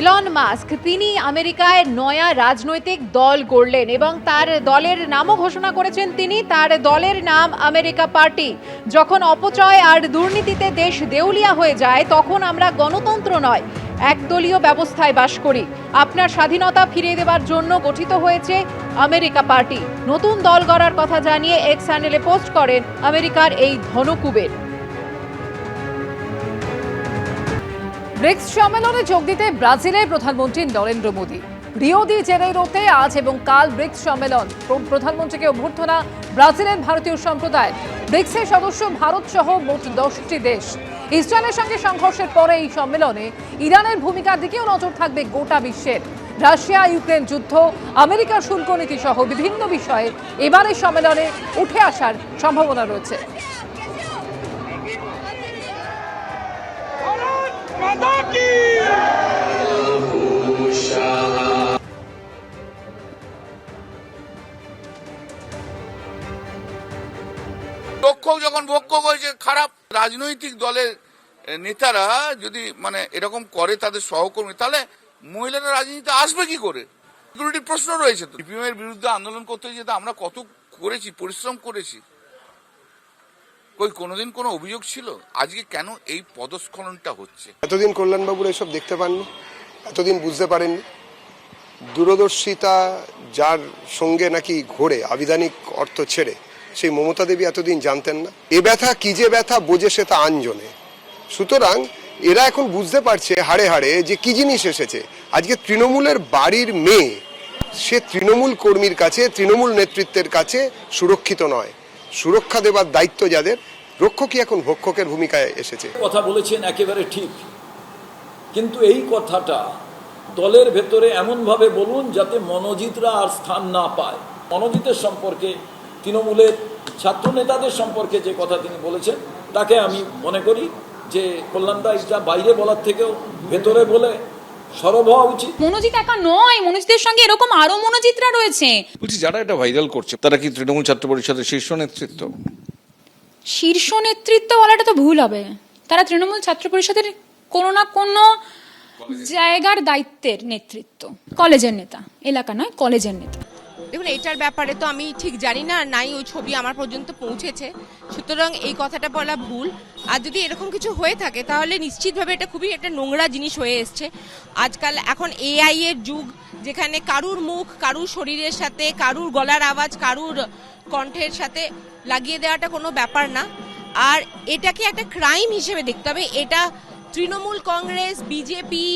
Elon Musk তিনি আমেরিকায় নয়া রাজনৈতিক দল গড়লেন এবং তার দলের নামও ঘোষণা করেছেন তিনি। তার দলের নাম আমেরিকা পার্টি। যখন অপচয় আর দুর্নীতিতে দেশ দেউলিয়া হয়ে যায়, তখন আমরা গণতন্ত্র নয়, একদলীয় ব্যবস্থায় বাস করি। আপনার স্বাধীনতা ফিরিয়ে দেবার জন্য গঠিত হয়েছে আমেরিকা পার্টি। নতুন দল গড়ার কথা জানিয়ে এক্স চ্যানেলে পোস্ট করেন আমেরিকার এই ধনকুবের। ব্রিক্স সম্মেলনে যোগ দিতে ব্রাজিলের প্রধানমন্ত্রী নরেন্দ্র মোদী। রিও দি জেনেরোতে আজ এবং কাল ব্রিক্স সম্মেলন। প্র- প্রধানমন্ত্রীকে অভ্যর্থনা, ব্রাজিলের ভারতীয় সম্প্রদায় ব্রিক্সের সদস্য ভারত সহ মোট দশটি দেশ। ইসরায়েলের সঙ্গে সংঘর্ষের পরে এই সম্মেলনে ইরানের ভূমিকার দিকেও নজর থাকবে গোটা বিশ্বের। রাশিয়া, ইউক্রেন যুদ্ধ, আমেরিকার শুল্ক নীতি সহ বিভিন্ন বিষয়ে এবারের সম্মেলনে উঠে আসার সম্ভাবনা রয়েছে। বক্ষ যখন বক্ষ হয়েছে খারাপ রাজনৈতিক দলের নেতারা যদি মানে এরকম করে তাদের সহকর্মী, তাহলে মহিলারা রাজনীতিতে আসবে কি করে? সিকিউরিটির প্রশ্ন রয়েছে তো। বিরুদ্ধে আন্দোলন করতে যেতে আমরা কত করেছি, পরিশ্রম করেছি। কই, কোনোদিন কোনো অভিযোগ ছিল? আজকে কেন এই পদস্খলনটা হচ্ছে? এতদিন কল্যাণবাবুর এসব দেখতে পাননি, এতদিন বুঝতে পারেননি। দূরদর্শিতা যার সঙ্গে নাকি ঘোরে, আবিধানিক অর্থ ছেড়ে, সেই মমতা দেবী এতদিন জানতেন না। এ ব্যথা কি যে ব্যথা, বোঝে সে তা আঞ্জনে সুতরাং এরা এখন বুঝতে পারছে হাড়ে হাড়ে যে কি জিনিস এসেছে। আজকে তৃণমূলের বাড়ির মেয়ে, সে তৃণমূল কর্মীর কাছে, তৃণমূল নেতৃত্বের কাছে সুরক্ষিত নয়। সুরক্ষা দেবার দায়িত্ব যাদের, রক্ষকই এখন ভক্ষকের ভূমিকায় এসেছে। কথা বলেছেন একেবারে ঠিক। কিন্তু এই কথাটা দলের ভেতরে এমনভাবে বলুন যাতে মনোজিতরা আর স্থান না পায়। মনোজিতের সম্পর্কে, তৃণমূলের ছাত্র নেতাদের সম্পর্কে যে কথা তিনি বলেছেন, তাকে আমি মনে করি যে কল্যাণদা এটা বাইরে বলার থেকেও ভেতরে বলে সরব হওয়া উচিত। মনোজিৎ একা নয় মনোজিতের সঙ্গে এরকম আরও মনোজিতরা রয়েছে। বলছি যারা এটা ভাইরাল করছে তারা কি তৃণমূল ছাত্র পরিষদের শীর্ষ নেতৃত্ব? শীর্ষ নেতৃত্ব বলাটা তো ভুল হবে। তারা তৃণমূল ছাত্র পরিষদের কোনো না কোনো জায়গার দায়িত্বের নেতৃত্ব। কলেজের নেতা এলাকা নয় কলেজের নেতা। দেখুন, এটার ব্যাপারে তো আমি ঠিক জানি না নাই ওই ছবি আমার পর্যন্ত পৌঁছেছে। সুতরাং এই কথাটা বলা ভুল। আর যদি এরকম কিছু হয়ে থাকে, তাহলে নিশ্চিতভাবে এটা খুবই একটা নোংরা জিনিস হয়ে এসছে। আজকাল এখন এআই এর যুগ, যেখানে কারুর মুখ, কারুর শরীরের সাথে, কারুর গলার আওয়াজ, কারুর কণ্ঠের সাথে লাগিয়ে দেওয়াটা কোনো ব্যাপার না। আর এটাকে একটা ক্রাইম হিসেবে দেখতে হবে। এটা তৃণমূল কংগ্রেস, বিজেপি,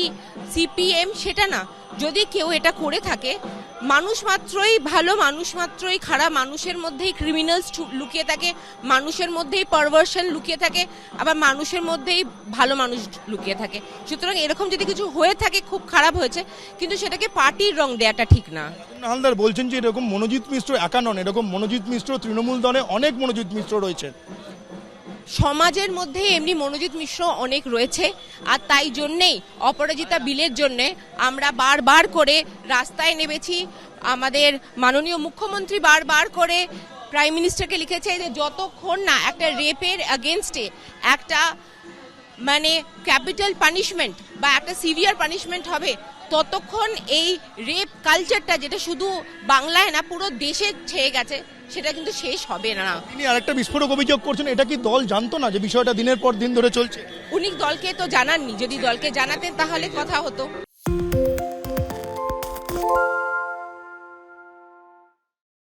সিপিএম, সেটা না। যদি কেউ এটা করে থাকে, মানুষ মাত্রই ভালো, মানুষ মাত্রই খারাপ, মানুষের মধ্যেই ক্রিমিনালস লুকিয়ে থাকে, মানুষের মধ্যেই পারভার্সন লুকিয়ে থাকে, আবার মানুষের মধ্যেই ভালো মানুষ লুকিয়ে থাকে। সুতরাং এরকম যদি কিছু হয়ে থাকে, খুব খারাপ হয়েছে, কিন্তু সেটাকে পার্টির রং দেওয়াটা ঠিক না। হালদার বলছেন যে এরকম মনোজিৎ মিশ্র একা নন, এরকম মনোজিৎ মিশ্র তৃণমূল দলে অনেক মনোজিৎ মিশ্র রয়েছে সমাজের মধ্যে এমনি মনোজিৎ মিশ্র অনেক রয়েছে, আর তাই জন্যেই অপরাজিতা বিলের জন্যে আমরা বারবার করে রাস্তায় নেমেছি। আমাদের মাননীয় মুখ্যমন্ত্রী বারবার করে প্রাইম মিনিস্টারকে লিখেছে যে যতক্ষণ না একটা রেপের অ্যাগেনস্টে একটা মানে ক্যাপিটাল পানিশমেন্ট বা একটা সিভিয়ার পানিশমেন্ট হবে, ততক্ষণ এই রেপ কালচারটা যেটা শুধু বাংলায় না, পুরো দেশে ছেয়ে গেছে। সেটা কিন্তু শেষ হবে না। তিনি আরেকটা বিস্ফোরক অভিযোগ করছেন এটা কি দল জানতো না যে বিষয়টা দিনের পর দিন ধরে চলছে? উনি দলকে তো জানাননি যদি দলকে জানাতেন তাহলে কথা হতো।